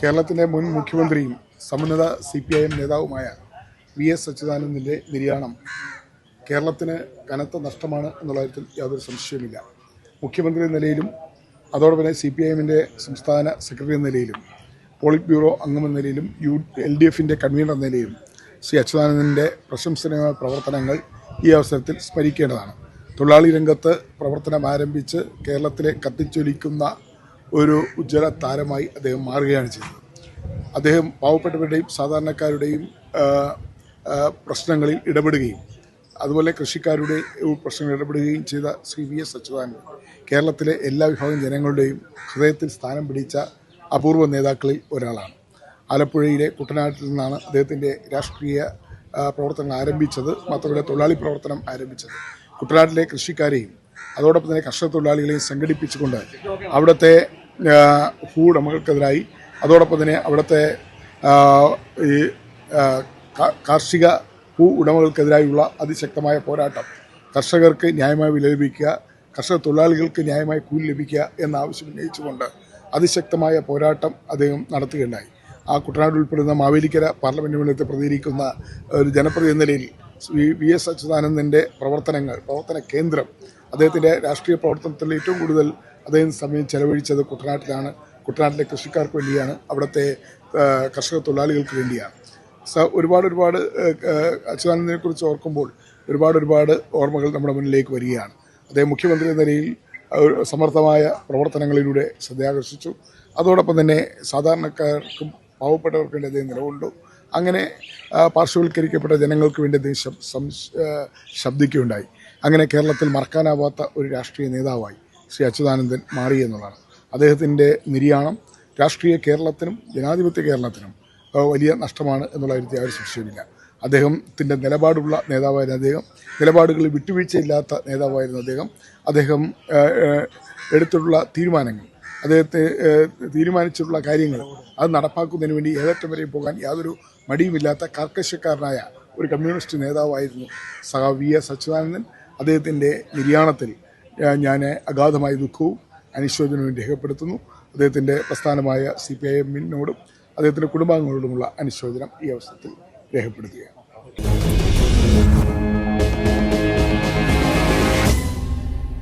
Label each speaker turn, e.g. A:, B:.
A: കേരളത്തിന്റെ മുൻ മുഖ്യമന്ത്രിയും സമുന്നത സി പി ഐ എം നേതാവുമായ വി എസ് സച്ചിദാനന്ദന്റെ നിര്യാണം കേരളത്തിന് കനത്ത നഷ്ടമാണ് എന്നുള്ള കാര്യത്തിൽ യാതൊരു സംശയവുമില്ല. മുഖ്യമന്ത്രി എന്ന നിലയിലും അതോടൊപ്പം തന്നെ സി പി ഐ എമ്മിന്റെ സംസ്ഥാന സെക്രട്ടറി എന്ന നിലയിലും പോളിറ്റ് ബ്യൂറോ അംഗമെന്ന നിലയിലും യു എൽ ഡി എഫിന്റെ കൺവീനർ എന്ന നിലയിലും ശ്രീ അച്യുതാനന്ദന്റെ പ്രശംസനീയമായ പ്രവർത്തനങ്ങൾ ഈ അവസരത്തിൽ സ്മരിക്കേണ്ടതാണ്. തൊഴിലാളി രംഗത്ത് പ്രവർത്തനം ആരംഭിച്ച് കേരളത്തിലെ കത്തിച്ചൊലിക്കുന്ന ഒരു ഉജ്ജ്വല താരമായി അദ്ദേഹം മാറുകയാണ് ചെയ്തത്. അദ്ദേഹം പാവപ്പെട്ടവരുടെയും സാധാരണക്കാരുടെയും പ്രശ്നങ്ങളിൽ ഇടപെടുകയും അതുപോലെ കൃഷിക്കാരുടെ പ്രശ്നങ്ങളിൽ ഇടപെടുകയും ചെയ്ത ശ്രീ വി എസ് അച്യുതാനന്ദൻ കേരളത്തിലെ എല്ലാ വിഭാഗം ജനങ്ങളുടെയും ഹൃദയത്തിൽ സ്ഥാനം പിടിച്ച അപൂർവ നേതാക്കളിൽ ഒരാളാണ്. ആലപ്പുഴയിലെ കുട്ടനാട്ടിൽ നിന്നാണ് അദ്ദേഹത്തിന്റെ രാഷ്ട്രീയ പ്രവർത്തനങ്ങൾ ആരംഭിച്ചത് മാത്രമല്ല തൊഴിലാളി പ്രവർത്തനം ആരംഭിച്ചത്. കുട്ടനാട്ടിലെ കൃഷിക്കാരെയും അതോടൊപ്പം തന്നെ കർഷക തൊഴിലാളികളെയും സംഘടിപ്പിച്ചുകൊണ്ട് അവിടുത്തെ ഭൂവുടമകൾക്കെതിരായി അതോടൊപ്പം തന്നെ അവിടുത്തെ ഈ കാർഷിക ഭൂ ഉടമകൾക്കെതിരായുള്ള അതിശക്തമായ പോരാട്ടം. കർഷകർക്ക് ന്യായമായ വില ലഭിക്കുക കർഷക തൊഴിലാളികൾക്ക് ന്യായമായ കൂലി ലഭിക്കുക എന്ന ആവശ്യം ഉന്നയിച്ചുകൊണ്ട് അതിശക്തമായ പോരാട്ടം അദ്ദേഹം നടത്തുകയുണ്ടായി. ആ കുട്ടനാട് ഉൾപ്പെടുന്ന മാവേലിക്കര പാർലമെന്റ് മണ്ഡലത്തെ പ്രതികരിക്കുന്ന ഒരു ജനപ്രതി എന്ന നിലയിൽ വി എസ് അച്യുതാനന്ദന്റെ പ്രവർത്തനങ്ങൾ പ്രവർത്തന കേന്ദ്രം അദ്ദേഹത്തിന്റെ രാഷ്ട്രീയ പ്രവർത്തനത്തിൽ ഏറ്റവും കൂടുതൽ അദ്ദേഹം സമയം ചെലവഴിച്ചത് കുട്ടനാട്ടിലാണ്. കുട്ടനാട്ടിലെ കൃഷിക്കാർക്ക് വേണ്ടിയാണ്. അവിടുത്തെ കർഷക തൊഴിലാളികൾക്ക് വേണ്ടിയാണ്. സ ഒരുപാട് ഒരുപാട് അച്യുതാനന്ദനെക്കുറിച്ച് ഓർക്കുമ്പോൾ ഒരുപാട് ഒരുപാട് ഓർമ്മകൾ നമ്മുടെ മുന്നിലേക്ക് വരികയാണ്. അദ്ദേഹം മുഖ്യമന്ത്രി എന്ന നിലയിൽ സമർത്ഥമായ പ്രവർത്തനങ്ങളിലൂടെ ശ്രദ്ധയാകർഷിച്ചു. അതോടൊപ്പം തന്നെ സാധാരണക്കാർക്കും പാവപ്പെട്ടവർക്ക് വേണ്ടി അദ്ദേഹം നിലകൊണ്ടു. അങ്ങനെ പാർശ്വവൽക്കരിക്കപ്പെട്ട ജനങ്ങൾക്ക് വേണ്ടി അദ്ദേഹം ശബ്- ശബ്ദിക്കുകയുണ്ടായി. അങ്ങനെ കേരളത്തിൽ മറക്കാനാവാത്ത ഒരു രാഷ്ട്രീയ നേതാവായി. ശ്രീ അച്യുതാനന്ദൻ മാറി എന്നുള്ളതാണ്. അദ്ദേഹത്തിന്റെ നിര്യാണം രാഷ്ട്രീയ കേരളത്തിനും ജനാധിപത്യ കേരളത്തിനും വലിയ നഷ്ടമാണ് എന്നുള്ള കാര്യത്തിൽ യാതൊരു സംശയമില്ല അദ്ദേഹത്തിന്റെ നിലപാടുള്ള നേതാവായിരുന്ന അദ്ദേഹം. നിലപാടുകളിൽ വിട്ടുവീഴ്ചയില്ലാത്ത നേതാവായിരുന്നു അദ്ദേഹം. അദ്ദേഹം എടുത്തിട്ടുള്ള തീരുമാനങ്ങൾ അദ്ദേഹത്തെ തീരുമാനിച്ചിട്ടുള്ള കാര്യങ്ങൾ അത് നടപ്പാക്കുന്നതിന് വേണ്ടി ഏതറ്റം വരെയും പോകാൻ യാതൊരു മടിയുമില്ലാത്ത കർക്കശക്കാരനായ ഒരു കമ്മ്യൂണിസ്റ്റ് നേതാവായിരുന്നു സഹ വി എസ് അച്യുതാനന്ദൻ. അദ്ദേഹത്തിന്റെ നിര്യാണത്തിൽ ഞാൻ അഗാധമായ ദുഃഖവും അനുശോചനവും രേഖപ്പെടുത്തുന്നു. അദ്ദേഹത്തിന്റെ പ്രസ്ഥാനമായ സി പി ഐ എമ്മിനോടും അദ്ദേഹത്തിന്റെ കുടുംബാംഗങ്ങളോടുമുള്ള അനുശോചനം ഈ അവസരത്തിൽ രേഖപ്പെടുത്തുകയാണ്.